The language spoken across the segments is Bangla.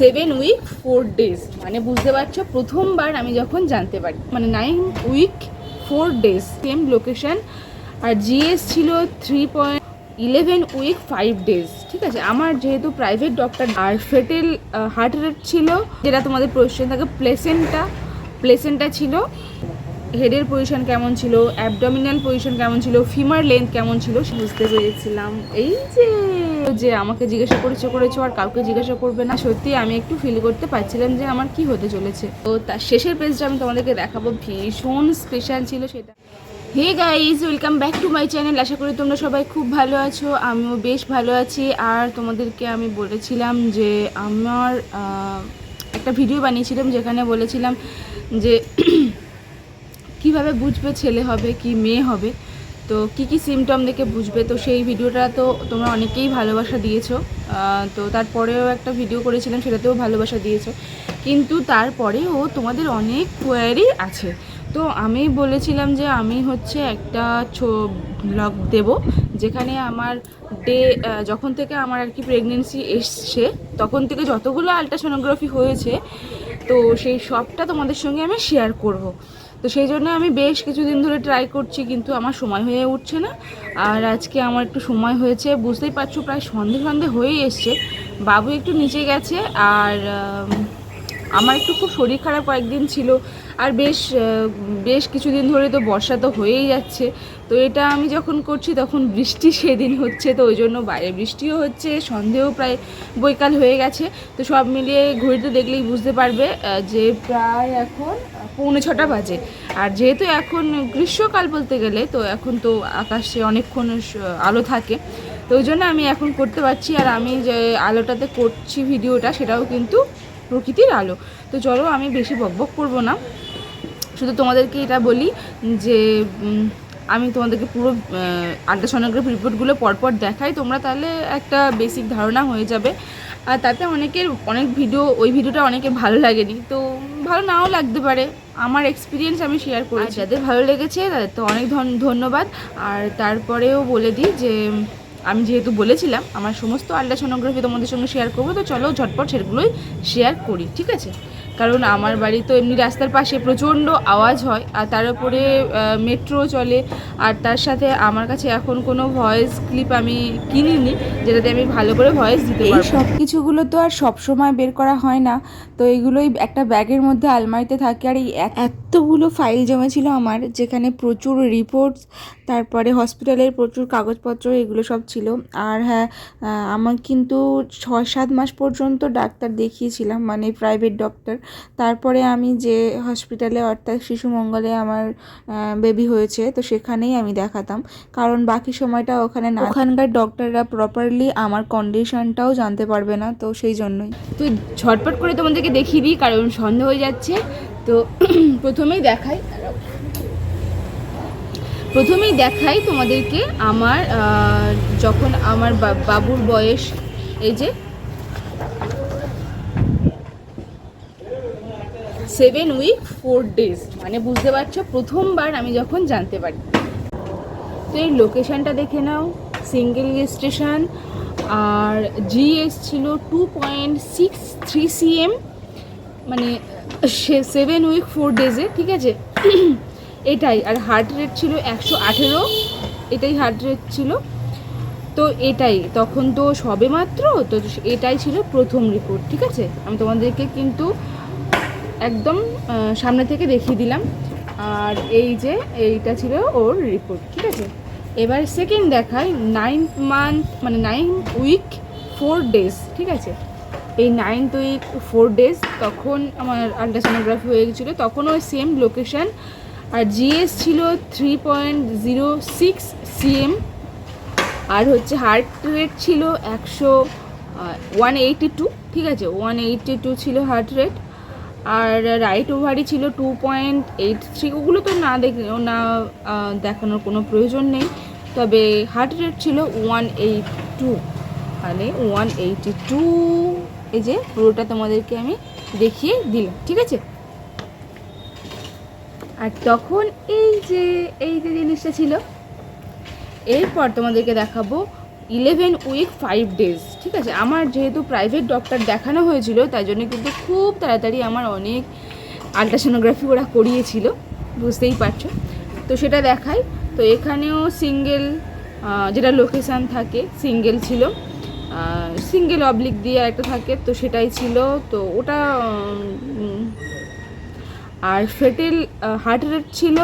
Seven week four days. মানে বুঝতে পারছ? প্রথমবার আমি যখন জানতে পারি মানে nine week four days same location আর জিএস ছিল three point eleven week five days ঠিক আছে? আমার যেহেতু প্রাইভেট ডক্টর আর ফেটেল হার্ট রেট ছিল, যেটা তোমাদের প্রশ্ন থাকে প্লেসেন্টটা প্লেসেন্টটা ছিল। হেডের পজিশন কেমন ছিল? অ্যাবডোমিনাল পজিশন কেমন ছিল? ফিমার লেন্থ কেমন ছিল? বুঝতে পেরেছিলাম। এই যে যে আমাকে জিজ্ঞাসা করেছ করেছ, আর কাউকে জিজ্ঞাসা করবে না। সত্যি আমি একটু ফিল করতে পারছিলাম যে আমার কি হতে চলেছে। তো তার শেষের পেজটা আমি তোমাদেরকে দেখাবো। ভীষণ স্পেশাল ছিল সেটা। Hey guys welcome back to my channel আশা করি তোমরা সবাই খুব ভালো আছো। আমিও বেশ ভালো আছি। আর তোমাদেরকে আমি বলেছিলাম যে আমার একটা ভিডিও বানিয়েছিলাম যেখানে বলেছিলাম যে কীভাবে বুঝবে ছেলে হবে, কি মেয়ে হবে, তো কি কি সিমটম দেখে বুঝবে, তো সেই ভিডিওটা তো তোমরা অনেকেই ভালোবাসা দিয়েছ। তো তারপরেও একটা ভিডিও করেছিলাম, সেটাতেও ভালোবাসা দিয়েছ। কিন্তু তারপরেও তোমাদের অনেক কোয়ারি আছে। তো আমি বলেছিলাম যে আমি হচ্ছে একটা ছো ব্লগ দেব, যেখানে আমার ডে যখন থেকে আমার আর কি প্রেগনেন্সি এসছে, তখন থেকে যতগুলো আলট্রাসোনোগ্রাফি হয়েছে, তো সেই সবটা তোমাদের সঙ্গে আমি শেয়ার করব। তো সেই জন্য আমি বেশ কিছুদিন ধরে ট্রাই করছি, কিন্তু আমার সময় হয়ে উঠছে না। আর আজকে আমার একটু সময় হয়েছে, বুঝতেই পারছ প্রায় সন্ধে সন্ধে হয়েই এসছে। বাবু একটু নিচে গেছে, আর আমার একটু খুব শরীর খারাপ কয়েকদিন ছিল আর বেশ বেশ কিছুদিন ধরে তো বর্ষা তো হয়েই যাচ্ছে। তো এটা আমি যখন করছি তখন বৃষ্টি সেদিন হচ্ছে, তো ওই জন্য বাইরে বৃষ্টিও হচ্ছে, সন্ধেও প্রায় বৈকাল হয়ে গেছে। তো সব মিলিয়ে ঘড়িতে দেখলেই বুঝতে পারবে যে প্রায় এখন পৌনে ছটা বাজে। আর যেহেতু এখন গ্রীষ্মকাল বলতে গেলে, তো এখন তো আকাশে অনেকক্ষণ আলো থাকে। তো ওই জন্য আমি এখন করতে পারছি। আর আমি যে আলোটাতে করছি ভিডিওটা, সেটাও কিন্তু প্রকৃতির আলো। তো চলো আমি বেশি বকবক করব না। শুধু তোমাদেরকে এটা বলি যে আমি তোমাদেরকে পুরো আড্ডা আল্ট্রাসোনোগ্রাফি রিপোর্টগুলো পরপর দেখাই। তোমরা তাহলে একটা বেসিক ধারণা হয়ে যাবে। আর তাতে অনেকের, অনেক ভিডিও, ওই ভিডিওটা অনেকের ভালো লাগেনি। তো ভালো নাও লাগতে পারে। আমার এক্সপিরিয়েন্স আমি শেয়ার করেছি। যাদের ভালো লেগেছে, তাদের তো অনেক ধন- ধন্যবাদ। আর তারপরেও বলে দিই যে আমি যেহেতু বলেছিলাম, আমার সমস্ত আল্ট্রাসোনোগ্রাফি তোমাদের সঙ্গে শেয়ার করব, তো চলো ঝটপট সেগুলোই শেয়ার করি, ঠিক আছে? কারণ আমার বাড়ি তো এমনি রাস্তার পাশে প্রচণ্ড আওয়াজ হয় আর তার উপরে মেট্রো চলে। আর তার সাথে আমার কাছে এখন কোনো ভয়েস ক্লিপ আমি কিনিনি যেটাতে আমি ভালো করে ভয়েস দিতে এই সব কিছুগুলো তো আর সব সময় বের করা হয় না। তো এগুলোই একটা ব্যাগের মধ্যে আলমারিতে থাকে আর এই এতগুলো ফাইল জমেছিল আমার যেখানে প্রচুর রিপোর্টস তারপরে হসপিটালের প্রচুর কাগজপত্র এগুলো সব ছিল। আর হ্যাঁ আমার কিন্তু ছয় সাত মাস পর্যন্ত ডাক্তার দেখিয়েছিলাম মানে প্রাইভেট ডক্টর তারপরে আমি যে হসপিটালে অর্থাৎ শিশু মঙ্গলে আমার বেবি হয়েছে তো সেখানেই আমি দেখাতাম। কারণ বাকি সময়টা ওখানে না ওখানকার ডক্টররা প্রপারলি আমার কন্ডিশনটাও জানতে পারবে না তো সেই জন্যই। তো ঝটপট করে তোমাদেরকে দেখিয়ে দিই কারণ সন্ধ্যা হয়ে যাচ্ছে। তো প্রথমেই দেখাই প্রথমেই দেখাই তোমাদেরকে আমার যখন আমার বা- বাবুর বয়স এই যে সেভেন উইক ফোর ডেজ। মানে বুঝতে পারছ, প্রথমবার আমি যখন জানতে পারি। তো এই লোকেশনটা দেখে নাও, সিঙ্গেল স্টেশন, আর জিএস ছিল two point six three CM মানে সেভেন উইক ফোর ডেজে, ঠিক আছে? এটাই, আর হার্ট রেট ছিল একশো আঠেরো, এটাই হার্ট রেট ছিল। তো এটাই, তখন তো সবে মাত্র তো এটাই ছিল প্রথম রিপোর্ট, ঠিক আছে? আমি তোমাদেরকে কিন্তু একদম সামনে থেকে দেখিয়ে দিলাম। আর এই যে, এইটা ছিল ওর রিপোর্ট ঠিক আছে? এবার সেকেন্ড দেখায় নাইন মান্থ মানে নাইন উইক ফোর ডেজ ঠিক আছে? এই নাইনথ উইক ফোর ডেজ তখন আমার আল্ট্রাসোনোগ্রাফি হয়ে গেছিল, তখন ওই সেম লোকেশন আর জিএস ছিল three point zero six CM আর হচ্ছে হার্ট রেট ছিল একশো ওয়ান এইটি টু ঠিক আছে? ওয়ান এইটি টু ছিল হার্ট রেট আর রাইট ওভারি ছিল টু পয়েন্ট এইট থ্রি ওগুলো তো না দেখ না দেখানোর কোনো প্রয়োজন নেই। তবে হার্ট রেট ছিল ওয়ান এইট টু মানে ওয়ান এইটি টু এই যে পুরোটা তোমাদেরকে আমি দেখিয়ে দিলাম, ঠিক আছে? আর তখন এই যে এই যে জিনিসটা ছিল, এরপর তোমাদেরকে দেখাবো ইলেভেন উইক ফাইভ ডেজ, ঠিক আছে? আমার যেহেতু প্রাইভেট ডক্টর দেখানো হয়েছিল, তাই জন্য কিন্তু খুব তাড়াতাড়ি আমার অনেক আলট্রাসোনোগ্রাফি ওরা করিয়েছিল, বুঝতেই পারছ? তো সেটা দেখাই। তো এখানেও সিঙ্গেল যেটা লোকেশান থাকে, সিঙ্গেল ছিল। সিঙ্গেল অবলিক দিয়ে একটা থাকে, তো সেটাই ছিল। তো ওটা আর ফেটেল হার্ট রেট ছিল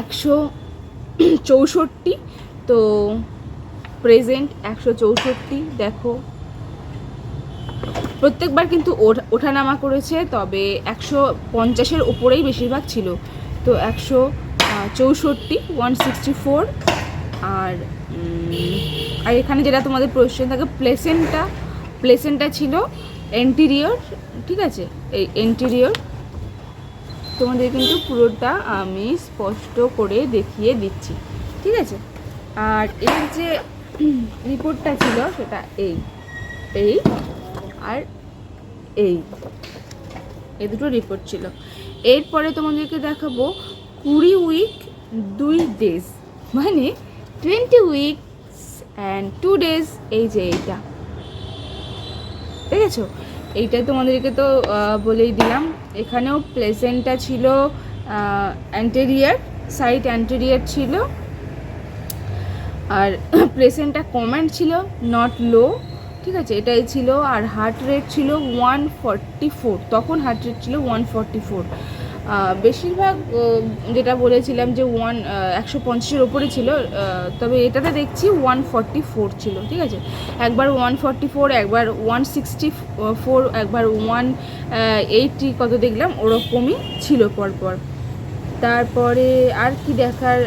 একশো চৌষট্টি, তো প্রেজেন্ট একশো চৌষট্টি, দেখো। প্রত্যেকবার কিন্তু ওঠা- ওঠানামা করেছে, তবে একশো পঞ্চাশের উপরেই বেশিরভাগ ছিল। তো একশো চৌষট্টি ওয়ান সিক্সটি ফোর আর আর এখানে যেটা তোমাদের কোয়েশ্চেন থাকে, প্লেসেন্টটা প্লেসেন্টটা ছিল এন্টিরিয়র ঠিক আছে? এই এন্টিরিয়র তোমাদের কিন্তু পুরোটা আমি স্পষ্ট করে দেখিয়ে দিচ্ছি, ঠিক আছে? আর এর যে রিপোর্টটা ছিল সেটা এই এই আর এই এই দুটো রিপোর্ট ছিল। এরপরে তোমাদেরকে দেখাবো কুড়ি উইক দুই ডেজ মানে twenty weeks and two days এই যে এইটা। দেখেছ? এইটা তোমাদেরকে তো বলেই দিলাম। এখানেও প্লেসেন্টটা ছিল অ্যান্টেরিয়ার সাইড অ্যান্টেরিয়ার ছিল। আর প্লেসেন্টটা কমেন্ট ছিল নট লো ঠিক আছে? এটাই ছিল, আর হার্ট রেট ছিল ওয়ান ফর্টি ফোর তখন হার্ট রেট ছিল ওয়ান ফর্টি ফোর বেশিরভাগ যেটা বলেছিলাম যে ওয়ান একশো পঞ্চাশের ওপরে ছিল তবে এটাতে দেখছি ওয়ান ফর্টি ফোর ছিল, ঠিক আছে? একবার ওয়ান ফর্টি ফোর একবার ওয়ান সিক্সটি ফোর একবার ওয়ান এইটটি কত দেখলাম? ওরকমই ছিল পরপর। তারপরে আর কি দেখার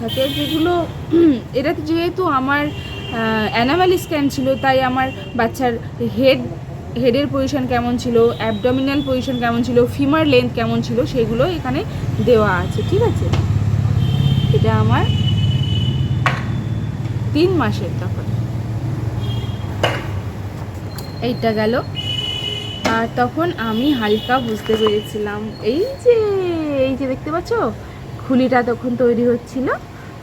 থাকে যেগুলো এটা যেহেতু আমার অ্যানামাল স্ক্যান ছিল, তাই আমার বাচ্চার হেড হেডের পজিশন কেমন ছিল অ্যাবডোমিনাল পজিশন কেমন ছিল ফিমার লেন্থ কেমন ছিল, সেগুলো এখানে দেওয়া আছে, ঠিক আছে? এটা আমার তিন মাসের তখন এইটা গেল। আর তখন আমি হালকা বুঝতে পেরেছিলাম, এই যে এই যে দেখতে পাচ্ছ? খুলিটা তখন তৈরি হচ্ছিল,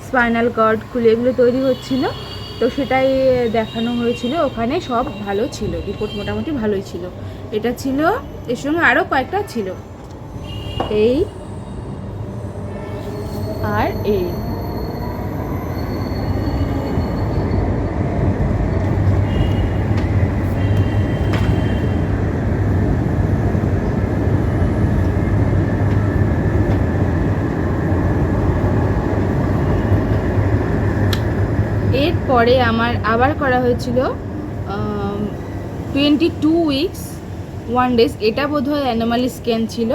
স্পাইনাল কর্ড খুলি এগুলো তৈরি হচ্ছিল, তো সেটাই দেখানো হয়েছিল, ওখানে সব ভালো ছিল, রিপোর্ট মোটামুটি ভালোই ছিল। এটা ছিল, এর সঙ্গে আরও কয়েকটা ছিল। এই আর এই। এরপরে আমার আবার করা হয়েছিল twenty two weeks one days এটা বোধহয় অ্যানোমালি স্ক্যান ছিল।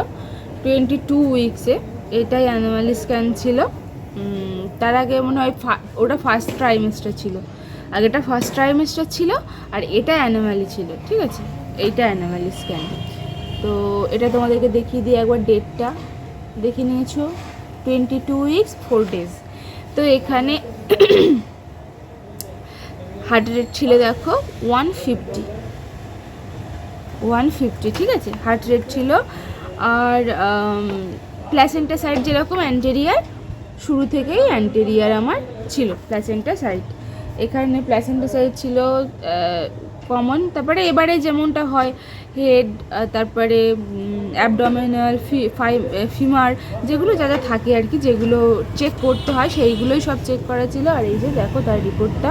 টোয়েন্টি টু উইকসে এটাই অ্যানোমালি স্ক্যান ছিল। তার আগে মনে হয় ওটা ফার্স্ট ট্রাইমেস্টার ছিল। আগেটা ফার্স্ট ট্রাইমেস্টার ছিল আর এটা অ্যানোমালি ছিল, ঠিক আছে? এইটা অ্যানোমালি স্ক্যান তো এটা তোমাদেরকে দেখিয়ে দিই একবার ডেটটা দেখে নিয়েছো? Twenty two weeks four days তো এখানে হার্ট রেট ছিল দেখো ওয়ান ফিফটি। ওয়ান ফিফটি, ঠিক আছে? হার্ট রেট ছিল। আর প্ল্যাসেন্টা সাইড যেরকম, অ্যান্টেরিয়ার, শুরু থেকেই অ্যান্টেরিয়ার আমার ছিল প্ল্যাসেন্টা সাইড। এখানে প্ল্যাসেন্টা সাইড ছিল কমন। তারপরে এবারে যেমনটা হয়, হেড তারপরে অ্যাবডোমিনাল ফিমার, যেগুলো যা যা থাকে আর কি, যেগুলো চেক করতে হয়, সেইগুলোই সব চেক করা ছিল। আর এই যে দেখো তার রিপোর্টটা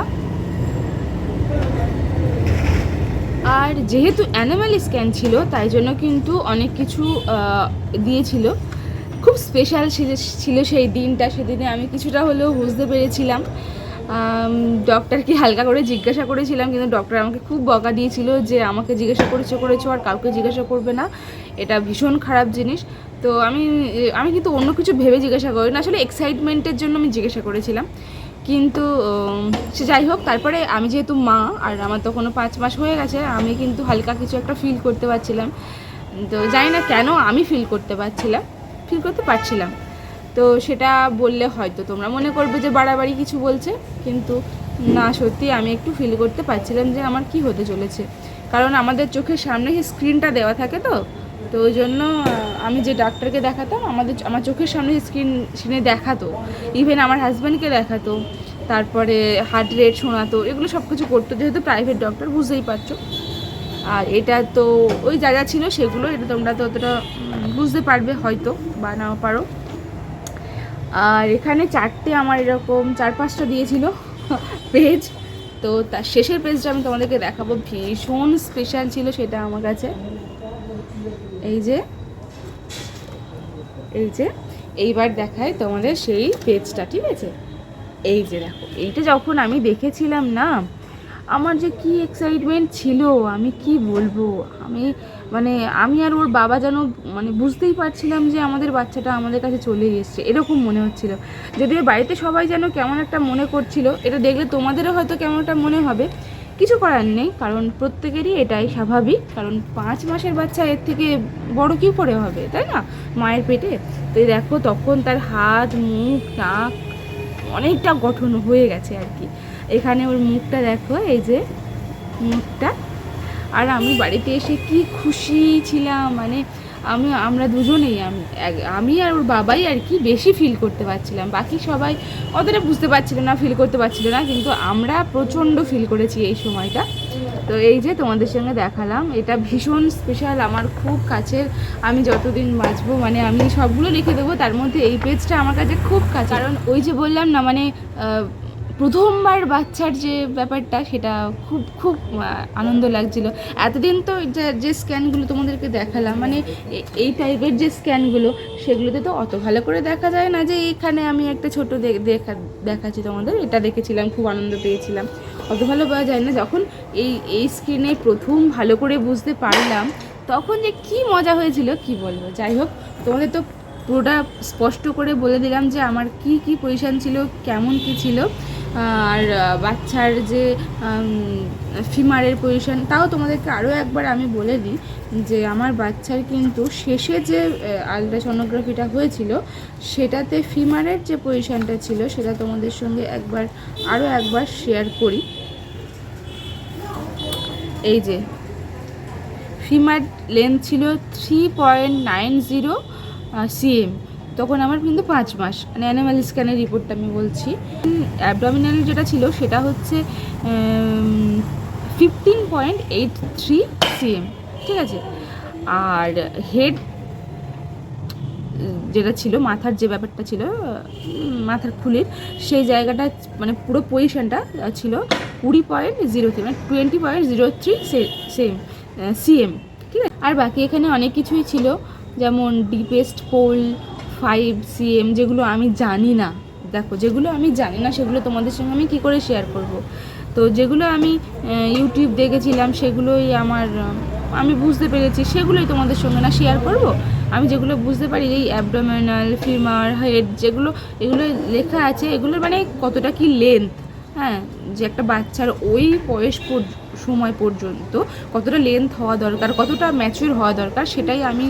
আর যেহেতু অ্যানিম্যাল স্ক্যান ছিল, তাই জন্য কিন্তু অনেক কিছু দিয়েছিল। খুব স্পেশাল ছিল সেই দিনটা, সেদিনে আমি কিছুটা হলেও বুঝতে পেরেছিলাম। ডক্টরকে হালকা করে জিজ্ঞাসা করেছিলাম, কিন্তু ডক্টর আমাকে খুব বকা দিয়েছিল যে, আমাকে জিজ্ঞাসা করেছ করেছ, আর কাউকে জিজ্ঞাসা করবে না। এটা ভীষণ খারাপ জিনিস। তো আমি আমি কিন্তু অন্য কিছু ভেবে জিজ্ঞাসা করি না আসলে এক্সাইটমেন্টের জন্য আমি জিজ্ঞাসা করেছিলাম। কিন্তু সে যাই হোক, তারপরে আমি যেহেতু মা, আর আমার তো কোনো পাঁচ মাস হয়ে গেছে, আমি কিন্তু হালকা কিছু একটা ফিল করতে পারছিলাম। তো জানি না কেন আমি ফিল করতে পারছিলাম ফিল করতে পারছিলাম। তো সেটা বললে হয়তো, তোমরা মনে করবে যে বাড়াবাড়ি কিছু বলছে, কিন্তু না, সত্যি আমি একটু ফিল করতে পারছিলাম যে আমার কি হতে চলেছে। কারণ আমাদের চোখের সামনে স্ক্রিনটা দেওয়া থাকে তো তো ওই জন্য আমি যে ডাক্তারকে দেখাতাম, আমাদের আমার চোখের সামনে স্ক্রিন স্ক্রিনে দেখাতো। ইভেন আমার হাজব্যান্ডকে দেখাতো, তারপরে হার্ট রেট শোনাতো, এগুলো সব কিছু করতো। যেহেতু প্রাইভেট ডক্টর বুঝতেই পারছ। আর এটা তো ওই যা যা ছিল সেগুলো, এটা তোমরা তো অতটা বুঝতে পারবে হয়তো বা নাও পারো। আর এখানে চারটে আমার এরকম চার পাঁচটা দিয়েছিল পেজ তো তার শেষের পেজটা আমি তোমাদেরকে দেখাবো। ভীষণ স্পেশাল ছিল সেটা আমার কাছে। এই যে এই যে, এইবার দেখায় তোমাদের সেই পেজটা ঠিক আছে? এই যে দেখো, এইটা যখন আমি দেখেছিলাম না, আমার যে কি এক্সাইটমেন্ট ছিল, আমি কি বলব? আমি মানে আমি আর ওর বাবা যেন মানে বুঝতেই পারছিলাম যে আমাদের বাচ্চাটা আমাদের কাছে চলে এসছে, এরকম মনে হচ্ছিল। যদিও বাড়িতে সবাই যেন কেমন একটা মনে করছিল, এটা দেখলে তোমাদেরও হয়তো কেমন একটা মনে হবে কিছু করার নেই, কারণ প্রত্যেকেরই এটাই স্বাভাবিক। কারণ পাঁচ মাসের বাচ্চা, এর থেকে বড় কী করে হবে, তাই না? মায়ের পেটে। তো দেখো, তখন তার হাত, মুখ, নাক অনেকটা গঠন হয়ে গেছে আর কি। এখানে ওর মুখটা দেখো, এই যে মুখটা। আর আমি বাড়িতে এসে কি খুশি ছিলাম মানে আমি, আমরা দুজনেই, আমি আমি আর ওর বাবাই আর কি বেশি ফিল করতে পারছিলাম। বাকি সবাই অতটা বুঝতে পারছিল না ফিল করতে পারছিল না, কিন্তু আমরা প্রচণ্ড ফিল করেছি এই সময়টা। তো এই যে তোমাদের সঙ্গে দেখালাম, এটা ভীষণ স্পেশাল আমার খুব কাছের। আমি যতদিন বাঁচবো মানে আমি সবগুলো লিখে দেবো, তার মধ্যে এই পেজটা আমার কাছে খুব কাছে কারণ ওই যে বললাম না মানে প্রথমবার বাচ্চার যে ব্যাপারটা, সেটা খুব খুব আনন্দ লাগছিল। এতদিন তো যে- স্ক্যানগুলো তোমাদেরকে দেখালাম মানে এই টাইপের যে স্ক্যানগুলো, সেগুলোতে তো অত ভালো করে দেখা যায় না যে এখানে আমি একটা ছোট দেখা, দেখাচ্ছি তোমাদের। এটা দেখেছিলাম, খুব আনন্দ পেয়েছিলাম। অত ভালো পাওয়া যায় না। যখন এই এই স্ক্রিনে প্রথম ভালো করে বুঝতে পারলাম, তখন যে কি মজা হয়েছিল, কি বলব? যাই হোক, তোমাদের তো পুরোটা স্পষ্ট করে বলে দিলাম যে আমার কি কি পজিশন ছিল, কেমন কি ছিল। আর বাচ্চার যে ফিমারের পজিশন তাও তোমাদেরকে আরও একবার আমি বলে দিই যে, আমার বাচ্চার কিন্তু শেষে যে আলট্রাসোনোগ্রাফিটা হয়েছিল, সেটাতে ফিমারের যে পজিশনটা ছিল, সেটা তোমাদের সঙ্গে একবার আরও একবার শেয়ার করি। এই যে ফিমার লেন্থ ছিল three point nine zero CM তখন আমার কিন্তু পাঁচ মাস। মানে অ্যানিম্যাল স্ক্যানের রিপোর্টটা আমি বলছি। অ্যাবডোমিনাল যেটা ছিল সেটা হচ্ছে fifteen point eight three CM ঠিক আছে? আর হেড যেটা ছিল, মাথার যে ব্যাপারটা ছিল মাথার খুলির, সেই জায়গাটা মানে পুরো পজিশনটা ছিল কুড়ি পয়েন্ট জিরো থ্রি মানে twenty point zero three same CM ঠিক আছে? আর বাকি এখানে অনেক কিছুই ছিল, যেমন ডিপেস্ট পোল ফাইভ সিএম যেগুলো আমি জানি না। দেখো, যেগুলো আমি জানি না, সেগুলো তোমাদের সঙ্গে আমি কী করে শেয়ার করব? তো যেগুলো আমি ইউটিউব দেখেছিলাম, সেগুলোই আমার আমি বুঝতে পেরেছি, সেগুলোই তোমাদের সঙ্গে না শেয়ার করব? আমি যেগুলো বুঝতে পারি, এই অ্যাবডোমিনাল ফিমার হেড যেগুলো, এগুলো লেখা আছে, এগুলোর মানে কতটা কি লেন্থ হ্যাঁ যে একটা বাচ্চার ওই বয়স সময় পর্যন্ত, কতটা লেন্থ হওয়া দরকার, কতটা ম্যাচিউর হওয়া দরকার, সেটাই আমি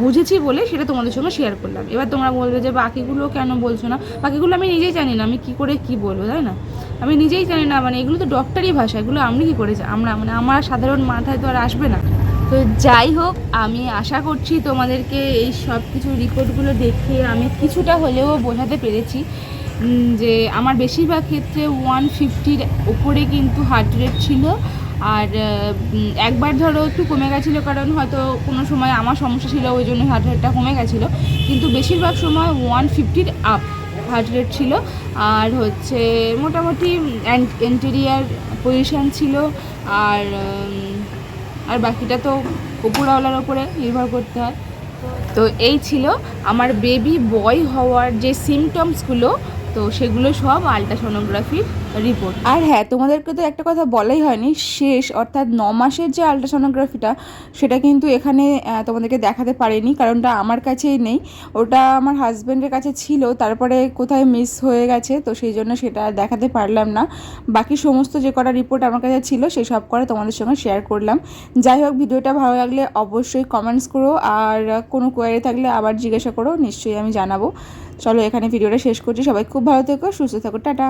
বুঝেছি বলে সেটা তোমাদের সঙ্গে শেয়ার করলাম। এবার তোমরা বলবে যে বাকিগুলো কেন বলছো না? বাকিগুলো আমি নিজেই জানি না, আমি কি করে কি বলব, তাই না? আমি নিজেই জানি না মানে এগুলো তো ডক্টরি ভাষা, এগুলো আমি কি করে আমরা মানে আমার সাধারণ মাথায় তো আর আসবে না। তো যাই হোক, আমি আশা করছি তোমাদেরকে এই সব কিছু রিপোর্টগুলো দেখে আমি কিছুটা হলেও বোঝাতে পেরেছি। যে আমার বেশিরভাগ ক্ষেত্রে ওয়ান ফিফটির ওপরে কিন্তু হার্ট রেট ছিল। আর একবার ধরো একটু কমে গেছিল, কারণ হয়তো কোনো সময় আমার সমস্যা ছিল, ওই জন্য হার্ট রেটটা কমে গেছিল। কিন্তু বেশিরভাগ সময় ওয়ান ফিফটির আপ হার্ট রেট ছিল। আর হচ্ছে মোটামুটি এন্টেরিয়ার পজিশান ছিল। আর আর বাকিটা তো উপরওয়ালার ওপরে নির্ভর করতে হয়। তো এই ছিল আমার বেবি বয় হওয়ার যে সিমটমসগুলো তো সেগুলো সব আলট্রাসোনোগ্রাফির রিপোর্ট আর হ্যাঁ তোমাদেরকে তো একটা কথা বলাই হয়নি, শেষ অর্থাৎ ন মাসের যে আলট্রাসোনোগ্রাফিটা সেটা কিন্তু এখানে তোমাদেরকে দেখাতে পারিনি, কারণটা আমার কাছেই নেই। ওটা আমার হাজব্যান্ডের কাছে ছিল, তারপরে কোথায় মিস হয়ে গেছে, তো সেই জন্য সেটা দেখাতে পারলাম না। বাকি সমস্ত যে কটা রিপোর্ট আমার কাছে ছিল সেই সব করে তোমাদের সঙ্গে শেয়ার করলাম। যাই হোক, ভিডিওটা ভালো লাগলে অবশ্যই কমেন্টস করো, আর কোনো কোয়ারি থাকলে আবার জিজ্ঞাসা করো, নিশ্চয়ই আমি জানাব। চলো এখানে ভিডিওটা শেষ করছি। সবাই খুব ভালো থেকো সুস্থ থাকো টাটা।